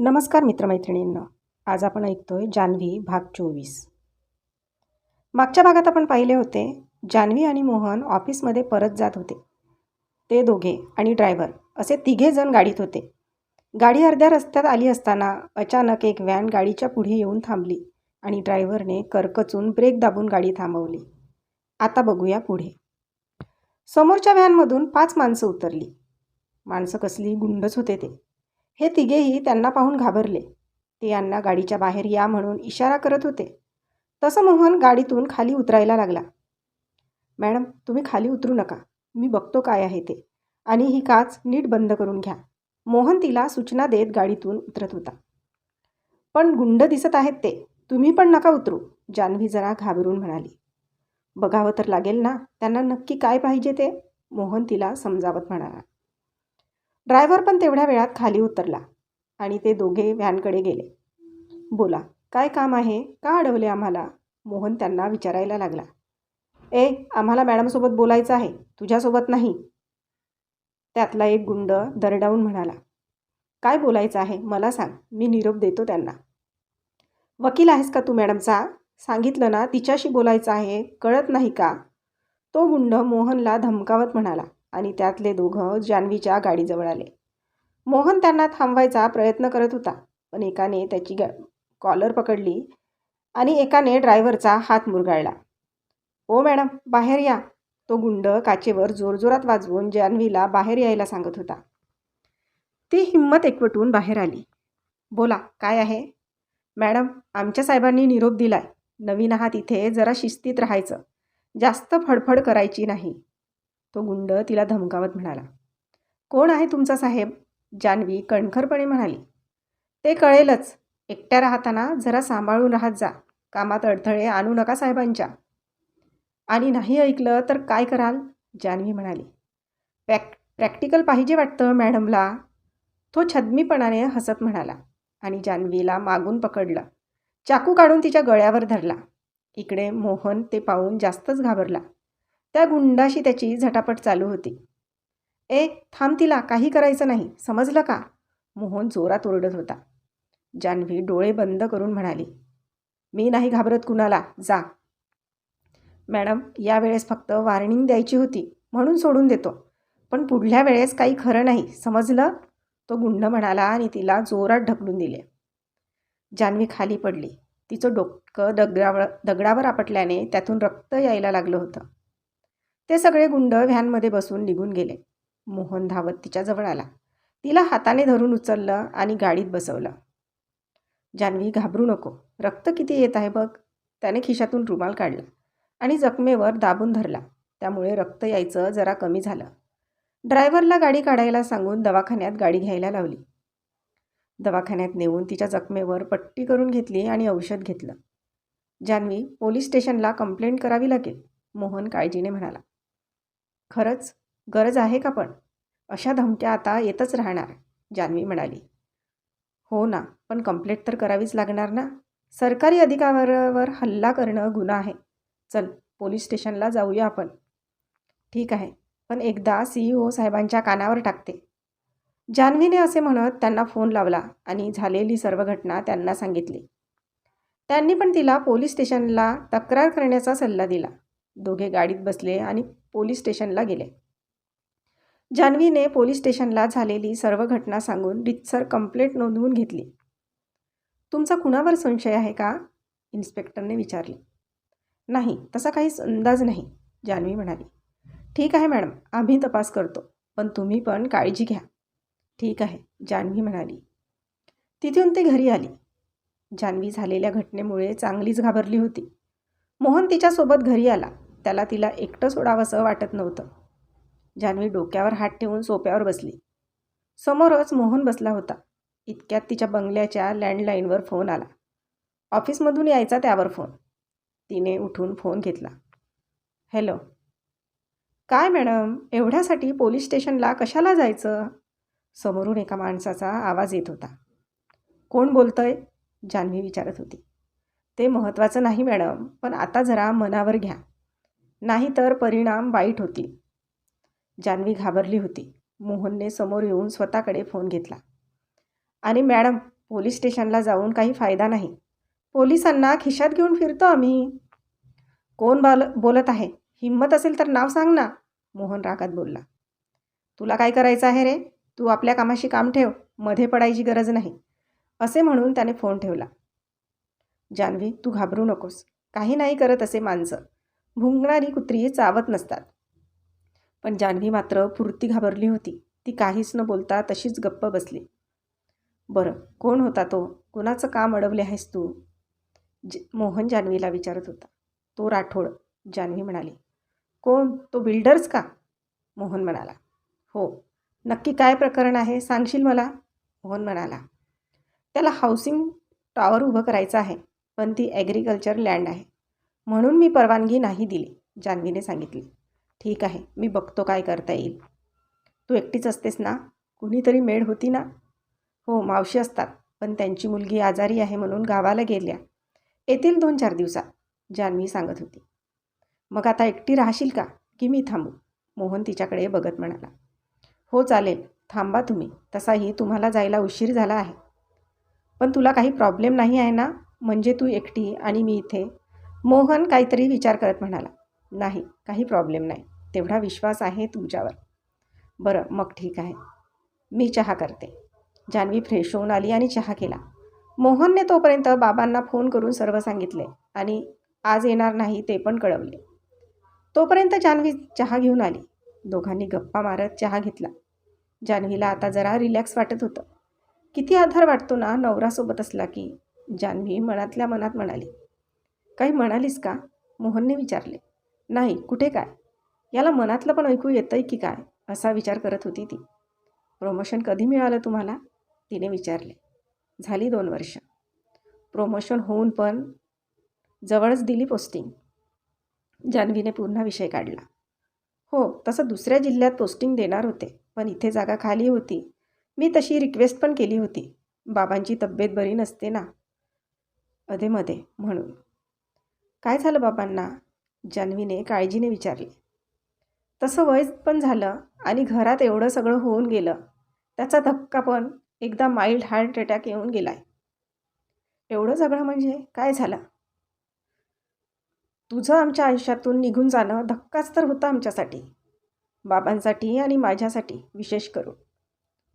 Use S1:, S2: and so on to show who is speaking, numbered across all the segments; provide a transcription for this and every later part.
S1: नमस्कार मित्रमैत्रिणींना. आज आपण ऐकतोय जान्हवी भाग चोवीस. मागच्या भागात आपण पाहिले होते जान्हवी आणि मोहन ऑफिसमध्ये परत जात होते. ते दोघे आणि ड्रायव्हर असे तिघे जण गाडीत होते. गाडी अर्ध्या रस्त्यात आली असताना अचानक एक व्हॅन गाडीच्या पुढे येऊन थांबली आणि ड्रायव्हरने करकचून ब्रेक दाबून गाडी थांबवली. आता बघूया पुढे. समोरच्या व्हॅनमधून पाच माणसं उतरली. माणसं कसली गुंडच होते ते. हे तिघेही त्यांना पाहून घाबरले. ते यांना गाडीच्या बाहेर या म्हणून इशारा करत होते. तसं मोहन गाडीतून खाली उतरायला लागला. मॅडम तुम्ही खाली उतरू नका. मी बघतो काय आहे ते. आणि ही काच नीट बंद करून घ्या. मोहन तिला सूचना देत गाडीतून उतरत होता. पण गुंड दिसत आहेत ते. तुम्ही पण नका उतरू जान्हवी जरा घाबरून म्हणाली. बघावं तर लागेल ना. त्यांना नक्की काय पाहिजे ते? मोहन तिला समजावत म्हणाला. ड्रायव्हर पण तेवढ्या वेळात खाली उतरला आणि ते दोघे व्हॅनकडे गेले. बोला काय काम आहे? का अडवले आम्हाला? मोहन त्यांना विचारायला लागला. ए आम्हाला मॅडमसोबत बोलायचं आहे. तुझ्यासोबत नाही. त्यातला एक गुंड दरडावून म्हणाला. काय बोलायचं आहे? मला सांग. मी निरोप देतो त्यांना. वकील आहेस का तू मॅडमचा? सांगितलं ना तिच्याशी बोलायचं आहे. कळत नाही का? तो गुंड मोहनला धमकावत म्हणाला. आणि त्यातले दोघं जान्हवीच्या गाडीजवळ आले. मोहन त्यांना थांबवायचा प्रयत्न करत होता पण एकाने त्याची गा कॉलर पकडली आणि एकाने ड्रायव्हरचा हात मुरगाळला. ओ मॅडम बाहेर या तो गुंड काचेवर जोरजोरात वाजवून जान्हवीला बाहेर यायला सांगत होता. ती हिंमत एकवटून बाहेर आली. बोला काय आहे? मॅडम आमच्या साहेबांनी निरोप दिलाय. नवीन आहात इथे जरा शिस्तीत राहायचं. जास्त फडफड करायची नाही. तो गुंड तिला धमकावत म्हणाला. कोण आहे तुमचा साहेब? जान्हवी कणखरपणे म्हणाली. ते कळेलच. एकट्या राहताना जरा सांभाळून राहत जा. कामात अडथळे आणू नका साहेबांच्या. आणि नाही ऐकलं तर काय कराल? जान्हवी म्हणाली. प्रॅक प्रॅक्टिकल पाहिजे वाटतं मॅडमला. तो छद्मीपणाने हसत म्हणाला आणि जान्हवीला मागून पकडलं. चाकू काढून तिच्या गळ्यावर धरला. इकडे मोहन ते पाहून जास्तच घाबरला. त्या गुंडाशी त्याची झटापट चालू होती. ए थांब तिला काही करायचं नाही समजलं का? मोहन जोरात ओरडत होता. जान्हवी डोळे बंद करून म्हणाली मी नाही घाबरत कुणाला जा. मॅडम यावेळेस फक्त वॉर्निंग द्यायची होती म्हणून सोडून देतो. पण पुढल्या वेळेस काही खरं नाही समजलं? तो गुंड म्हणाला आणि तिला जोरात ढकलून दिले. जान्हवी खाली पडली. तिचं डोकं दगडावर दगडावर आपटल्याने त्यातून रक्त यायला लागलं होतं. ते सगळे गुंड व्हॅनमध्ये बसून निघून गेले. मोहन धावत तिच्याजवळ आला. तिला हाताने धरून उचललं आणि गाडीत बसवलं. जान्हवी घाबरू नको. रक्त किती येत आहे बघ. त्याने खिशातून रुमाल काढला आणि जखमेवर दाबून धरला. त्यामुळे रक्त यायचं जरा कमी झालं. ड्रायव्हरला गाडी काढायला सांगून दवाखान्यात गाडी घ्यायला लावली. दवाखान्यात नेऊन तिच्या जखमेवर पट्टी करून घेतली आणि औषध घेतलं. जान्हवी पोलीस स्टेशनला कंप्लेंट करावी लागेल मोहन काळजीने म्हणाला. खरंच गरज आहे का पण? अशा धमक्या आता येतच राहणार जान्हवी म्हणाली. हो ना पण कंप्लेंट तर करावीच लागणार ना? सरकारी अधिकारावर हल्ला करणं गुन्हा आहे. चल पोलीस स्टेशनला जाऊया आपण. ठीक आहे पण एकदा सी ई ओ साहेबांच्या कानावर टाकते. जान्हवीने असे म्हणत त्यांना फोन लावला आणि झालेली सर्व घटना त्यांना सांगितली. त्यांनी पण तिला पोलीस स्टेशनला तक्रार करण्याचा सल्ला दिला. दोघे गाडीत बसले आणि पोलीस स्टेशनला गेले. जान्हवीने पोलीस स्टेशनला झालेली सर्व घटना सांगून रितसर कंप्लेंट नोंदवून घेतली. तुमचा कुणावर संशय आहे का? इन्स्पेक्टरने विचारले. नाही तसा काहीच अंदाज नाही जान्हवी म्हणाली. ठीक आहे मॅडम आम्ही तपास करतो पण तुम्ही पण काळजी घ्या. ठीक आहे जान्हवी म्हणाली. तिथून ते घरी आली. जान्हवी झालेल्या घटनेमुळे चांगलीच घाबरली होती. मोहन तिच्यासोबत घरी आला. त्याला तिला एकटं सोडावंसं वाटत नव्हतं. जान्हवी डोक्यावर हात ठेवून सोप्यावर बसली. समोरच मोहन बसला होता. इतक्यात तिच्या बंगल्याच्या लँडलाईनवर फोन आला. ऑफिसमधून यायचा त्यावर फोन. तिने उठून फोन घेतला. हॅलो. काय मॅडम एवढ्यासाठी पोलीस स्टेशनला कशाला जायचं? समोरून एका माणसाचा आवाज येत होता. कोण बोलतंय? जान्हवी विचारत होती. ते महत्त्वाचं नाही मॅडम पण आता जरा मनावर घ्या. नाहीतर परिणाम वाईट होतील. जान्हवी घाबरली होती. मोहनने समोर येऊन स्वतःकडे फोन घेतला. आणि मॅडम पोलीस स्टेशनला जाऊन काही फायदा नाही. पोलिसांना खिशात घेऊन फिरतो आम्ही. कोण बोल बोलत आहे? हिंमत असेल तर नाव सांग ना. मोहन रागात बोलला. तुला काय करायचं आहे रे? तू आपल्या कामाशी काम ठेव. मध्ये पडायची गरज नाही. असे म्हणून त्याने फोन ठेवला. जान्हवी तू घाबरू नकोस. काही नाही करत असे माणसं. भुंकणारी कुत्री चावत नसतात. पण जान्हवी मात्र पुरती घाबरली होती. ती काहीच न बोलता तशीच गप्प बसली. बरं कोण होता तो? कुणाचं काम अडवले आहेस तू? ज मोहन जान्हवीला विचारत होता. तो राठोड जान्हवी म्हणाली. कोण? तो बिल्डर्स का? मोहन म्हणाला. हो. नक्की काय प्रकरण आहे? सांगशील मला? मोहन म्हणाला. त्याला हाऊसिंग टॉवर उभं करायचं आहे पण ती ॲग्रिकल्चर लँड आहे. म्हणून मी परवानगी नाही दिली जान्हवीने सांगितले. ठीक आहे मी बघतो काय करता येईल. तू एकटीच असतेस ना? कुणीतरी मेड होती ना? हो मावशी असतात पण त्यांची मुलगी आजारी आहे म्हणून गावाला गेल्या. येतील दोन चार दिवसात जान्हवी सांगत होती. मग आता एकटी राहशील का? की मी थांबू? मोहन तिच्याकडे बघत म्हणाला. हो चालेल थांबा तुम्ही तसाही तुम्हाला जायला उशीर झाला आहे. पण तुला काही प्रॉब्लेम नाही आहे ना? म्हणजे तू एकटी आणि मी इथे. मोहन काहीतरी विचार करत म्हणाला नाही काही प्रॉब्लेम नाही. तेवढा विश्वास आहे तुमच्यावर. बरं मग ठीक आहे. मी चहा करते. जान्हवी फ्रेश होऊन आली आणि चहा केला. मोहनने तोपर्यंत बाबांना फोन करून सर्व सांगितले आणि आज येणार नाही ते पण कळवले. तोपर्यंत जान्हवी चहा घेऊन आली. दोघांनी गप्पा मारत चहा घेतला. जान्हवीला आता जरा रिलॅक्स वाटत होतं. किती आधार वाटतो ना नवरासोबत असला की जान्हवी मनातल्या मनात म्हणाली. काही म्हणालीस का? मोहनने विचारले. नाही कुठे काय? याला मनातलं पण ऐकू येतं आहे की काय? असा विचार करत होती ती. प्रमोशन कधी मिळालं तुम्हाला? तिने विचारले. झाली दोन वर्ष. प्रमोशन होऊन पण जवळच दिली पोस्टिंग जान्हवीने पुन्हा विषय काढला. हो तसं दुसऱ्या जिल्ह्यात पोस्टिंग देणार होते पण इथे जागा खाली होती. मी तशी रिक्वेस्ट पण केली होती. बाबांची तब्येत बरी नसते ना? अधेमध्ये म्हणून. काय झालं बाबांना? जान्हवीने काळजीने विचारले. तसं वय पण झालं आणि घरात एवढं सगळं होऊन गेलं. त्याचा धक्का पण एकदा माइल्ड हार्ट अटॅक येऊन गेला आहे एवढं सगळं म्हणजे काय झालं? तुझं आमच्या आयुष्यातून निघून जाणं धक्काच तर होता आमच्यासाठी. बाबांसाठी आणि माझ्यासाठी विशेष करून.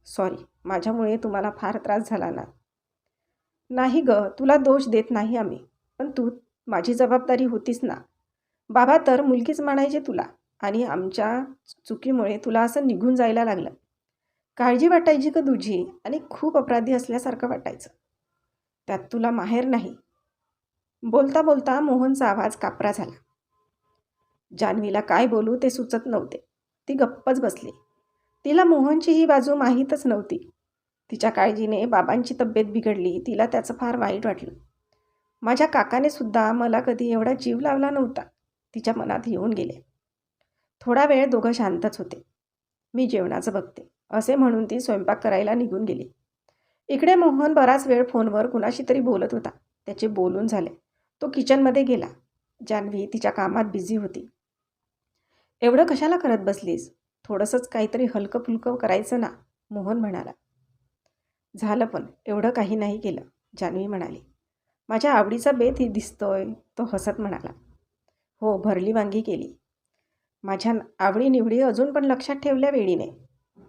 S1: सॉरी माझ्यामुळे तुम्हाला फार त्रास झाला ना. नाही ग तुला दोष देत नाही आम्ही. पण तू माझी जबाबदारी होतीस ना. बाबा तर मुलगीच म्हणायचे तुला आणि आमच्या चुकीमुळे तुला असं निघून जायला लागलं. काळजी वाटायची का तुझी आणि खूप अपराधी असल्यासारखं वाटायचं. त्यात तुला माहेर नाही. बोलता बोलता मोहनचा आवाज कापरा झाला. जान्हवीला काय बोलू ते सुचत नव्हते. ती गप्पच बसली. तिला मोहनची ही बाजू माहीतच नव्हती. तिच्या काळजीने बाबांची तब्येत बिघडली. तिला त्याचं फार वाईट वाटलं. माझ्या काकाने सुद्धा मला कधी एवढा जीव लावला नव्हता. तिच्या मनात येऊन गेले. थोडा वेळ दोघं शांतच होते. मी जेवणाचं बघते असे म्हणून ती स्वयंपाक करायला निघून गेली. इकडे मोहन बराच वेळ फोनवर कुणाशी तरी बोलत होता. त्याचे बोलून झाले. तो किचनमध्ये गेला. जान्हवी तिच्या कामात बिझी होती. एवढं कशाला करत बसलीस? थोडंसंच काहीतरी हलकं फुलकं करायचं ना मोहन म्हणाला. झालं पण एवढं काही नाही केलं जान्हवी म्हणाली. माझ्या आवडीचा बेत ही दिसतोय तो हसत म्हणाला. हो भरली वांगी केली. माझ्या आवडीनिवडी अजून पण लक्षात ठेवल्या वेळीने.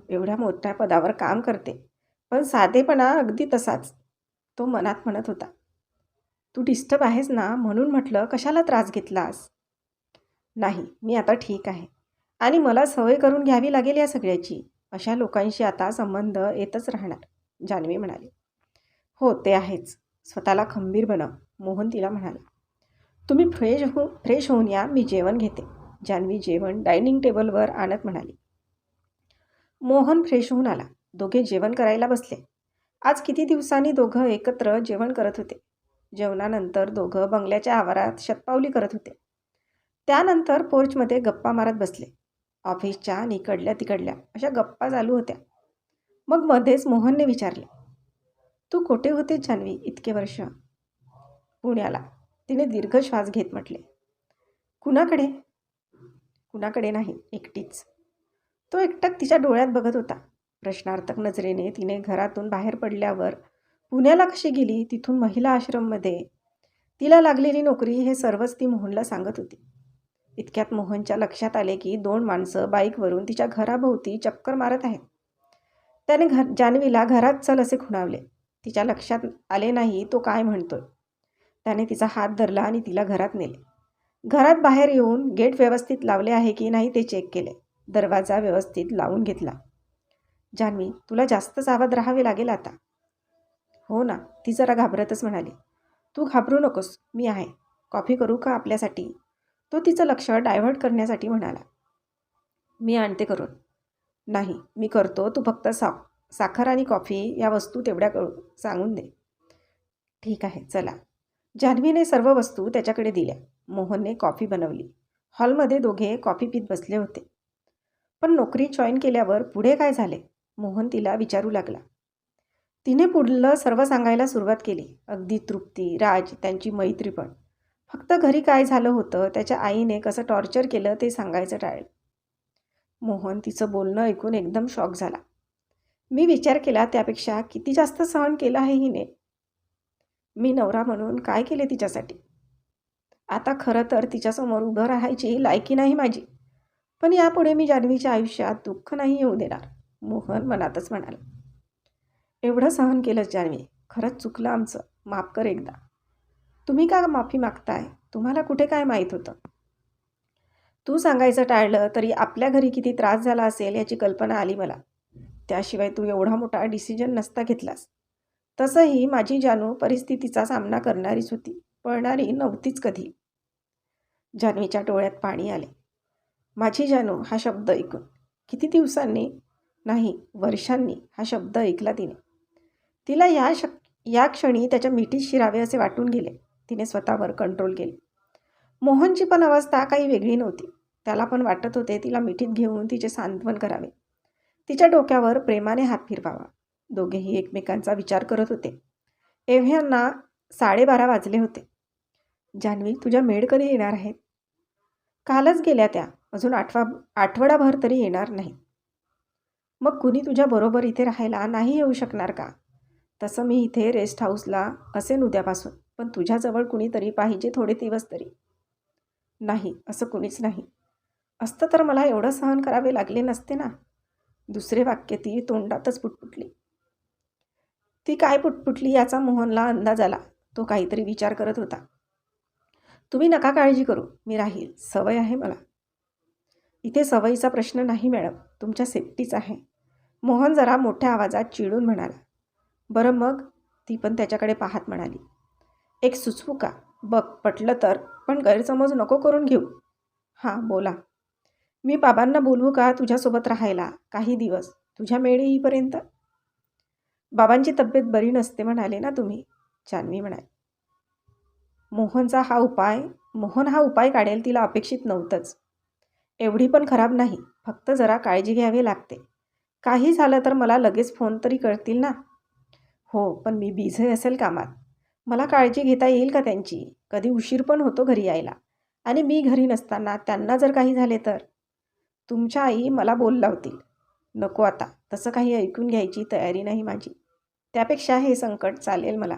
S1: एवढ्या मोठ्या पदावर काम करते पण साधेपणा अगदी तसाच तो मनात म्हणत होता. तू डिस्टर्ब आहेस ना म्हणून म्हटलं कशाला त्रास घेतलास? नाही मी आता ठीक आहे. आणि मला सवय करून घ्यावी लागेल या सगळ्याची. अशा लोकांशी आता संबंध येतच राहणार जान्हवी म्हणाली. हो ते आहेच. स्वतःला खंबीर बनव मोहन तिला म्हणाला. तुम्ही फ्रेश हो फ्रेश होऊन या मी जेवण घेते जान्हवी जेवण डायनिंग टेबलवर आणत म्हणाली. मोहन फ्रेश होऊन आला. दोघे जेवण करायला बसले. आज किती दिवसांनी दोघं एकत्र जेवण करत होते? जेवणानंतर दोघं बंगल्याच्या आवारात शतपावली करत होते. त्यानंतर पोर्चमध्ये गप्पा मारत बसले. ऑफिसच्या आणि इकडल्या तिकडल्या अशा गप्पा चालू होत्या. मग मध्येच मोहनने विचारले तू कोठे होते जान्हवी इतके वर्ष. पुण्याला. तिने दीर्घ श्वास घेत म्हटले. कुणाकडे? कुणाकडे नाही एकटीच. तो एकटक तिच्या डोळ्यात बघत होता. प्रश्नार्थक नजरेने तिने घरातून बाहेर पडल्यावर पुण्याला कशी गेली? तिथून महिला आश्रममध्ये. तिला लागलेली नोकरी हे सर्वच ती मोहनला सांगत होती. इतक्यात मोहनच्या लक्षात आले की दोन माणसं बाईकवरून तिच्या घराभोवती चक्कर मारत आहेत. त्याने घर जान्हवीला घरात चल असे खुणावले. तिच्या लक्षात आले नाही तो काय म्हणतोय? त्याने तिचा हात धरला आणि तिला घरात नेले. घरात बाहेर येऊन गेट व्यवस्थित लावले आहे की नाही ते चेक केले. दरवाजा व्यवस्थित लावून घेतला. जान्हवी तुला जास्त सावध राहावे लागेल आता. हो ना ती जरा घाबरतच म्हणाली. तू घाबरू नकोस मी आहे. कॉफी करू का आपल्यासाठी? तो तिचं लक्ष डायव्हर्ट करण्यासाठी म्हणाला. मी आणते करून. नाही मी करतो तू फक्त साव साखर आणि कॉफी या वस्तू तेवढ्या कळू सांगून दे. ठीक आहे चला. जान्हवीने सर्व वस्तू त्याच्याकडे दिल्या. मोहनने कॉफी बनवली. हॉलमध्ये दोघे कॉफी पीत बसले होते. पण नोकरी जॉईन केल्यावर पुढे काय झाले? मोहन तिला विचारू लागला. तिने पुढलं सर्व सांगायला सुरुवात केली. अगदी तृप्ती राज त्यांची मैत्री पण फक्त घरी काय झालं होतं त्याच्या आईने कसं टॉर्चर केलं ते सांगायचं टाळलं. मोहन तिचं बोलणं ऐकून एकदम शॉक झाला. मी विचार केला त्यापेक्षा किती जास्त सहन केलं आहे हिने? मी नवरा म्हणून काय केले तिच्यासाठी? आता खरं तर तिच्यासमोर उभं राहायची लायकी नाही माझी. पण यापुढे मी जान्हवीच्या आयुष्यात दुःख नाही येऊ देणार मोहन मनातच म्हणाला. एवढं सहन केलं जान्हवी खरंच चुकलं आमचं. माफ कर एकदा. तुम्ही का माफी मागताय? तुम्हाला कुठे काय माहीत होतं? तू सांगायचं टाळलं तरी आपल्या घरी किती त्रास झाला असेल याची कल्पना आली मला. त्याशिवाय तू एवढा मोठा डिसिजन नसता घेतलास. तसंही माझी जानू परिस्थितीचा सामना करणारीच होती पळणारी नव्हतीच कधी. जान्हवीच्या डोळ्यात पाणी आले. माझी जानू हा शब्द ऐकून किती दिवसांनी? नाही वर्षांनी हा शब्द ऐकला तिने. तिला या शक या क्षणी त्याच्या मिठीत शिरावे असे वाटून गेले. तिने स्वतःवर कंट्रोल केले. मोहनची पण अवस्था काही वेगळी नव्हती. त्याला पण वाटत होते तिला मिठीत घेऊन तिचे सांत्वन करावे. तिच्या डोक्यावर प्रेमाने हात फिरवावा. दोघेही एकमेकांचा विचार करत होते. एव्ह्यांना साडेबारा वाजले होते. जान्हवी तुझ्या मेड कधी येणार आहेत? कालच गेल्या त्या. अजून आठवा आठवडाभर तरी येणार नाही. मग कुणी तुझ्याबरोबर इथे राहायला नाही येऊ शकणार का? तसं मी इथे रेस्ट हाऊसला असेन उद्यापासून पण तुझ्याजवळ कुणीतरी पाहिजे थोडे दिवस तरी. नाही असं कुणीच नाही. असतं तर मला एवढं सहन करावे लागले नसते ना? दुसरे वाक्य ती तोंडातच पुटपुटली. ती काय पुटपुटली याचा मोहनला अंदाज आला. तो काहीतरी विचार करत होता. तुम्ही नका काळजी करू. मी राहील. सवय आहे मला. इथे सवयीचा प्रश्न नाही मॅडम. तुमच्या सेफ्टीच आहे. मोहन जरा मोठ्या आवाजात चिडून म्हणाला. बरं मग? ती पण त्याच्याकडे पाहत म्हणाली. एक सुचवू का? बघ पटलं तर पण गैरसमज नको करून घेऊ. हां बोला. मी बाबांना बोलवू का तुझ्यासोबत राहायला? काही दिवस. तुझ्या मेळी येईपर्यंत? बाबांची तब्येत बरी नसते म्हणाले ना तुम्ही? जान्हवी म्हणाली. मोहनचा हा उपाय मोहन हा उपाय काढेल तिला अपेक्षित नव्हतंच. एवढी पण खराब नाही. फक्त जरा काळजी घ्यावी लागते. काही झालं तर मला लगेच फोन तरी करतील ना? हो पण मी बिझी असेल कामात. मला काळजी घेता येईल का त्यांची? कधी उशीर पण होतो घरी यायला. आणि मी घरी नसताना त्यांना जर काही झाले तर? तुमच्या आई मला बोल लावतील नको आता. तसं काही ऐकून घ्यायची तयारी नाही माझी. त्यापेक्षा हे संकट चालेल मला.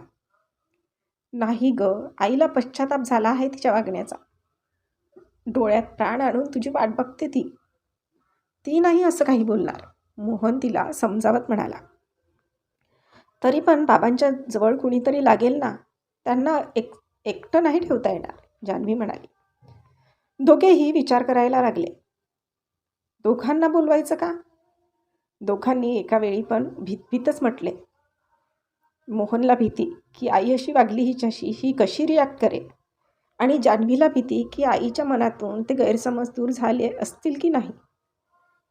S1: नाही ग. आईला पश्चाताप झाला आहे तिच्या वागण्याचा. डोळ्यात प्राण आणून तुझी वाट बघते ती. ती नाही असं काही बोलणार. मोहन तिला समजावत म्हणाला. तरी पण बाबांच्या जवळ कुणीतरी लागेल ना? त्यांना एक एकटं नाही ठेवता येणार जान्हवी म्हणाली. दोघेही विचार करायला लागले. दोघांना बोलवायचं का? दोघांनी एका वेळी पण भीतभीतच म्हटले. मोहनला भीती की आई अशी वागली हिच्याशी ही कशी रिॲक्ट करेल? आणि जान्हवीला भीती की आईच्या मनातून ते गैरसमज दूर झाले असतील की नाही?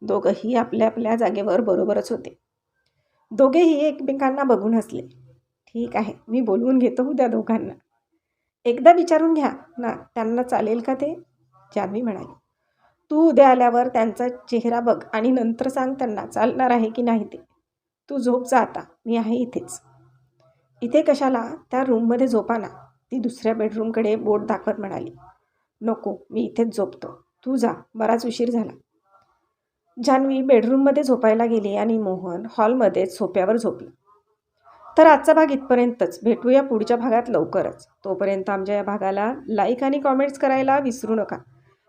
S1: दोघंही आपल्या आपल्या जागेवर बरोबरच होते. दोघेही एकमेकांना बघून हसले. ठीक आहे मी बोलवून घेतो उद्या दोघांना. एकदा विचारून घ्या ना त्यांना चालेल का ते? जान्हवी म्हणाली. तू उद्या आल्यावर त्यांचा चेहरा बघ आणि नंतर सांग त्यांना चालणार आहे की नाही ते. तू झोप जा आता मी आहे इथेच. इथे कशाला? त्या रूममध्ये झोपा ना ती दुसऱ्या बेडरूमकडे बोट दाखवत म्हणाली. नको मी इथेच झोपतो. तू जा बराच उशीर झाला. जान्हवी बेडरूममध्ये झोपायला गेली आणि मोहन हॉलमध्येच सोप्यावर झोपला. तर आजचा भाग इथपर्यंतच. भेटूया पुढच्या भागात लवकरच. तोपर्यंत आमच्या या भागाला लाईक आणि कॉमेंट्स करायला विसरू नका.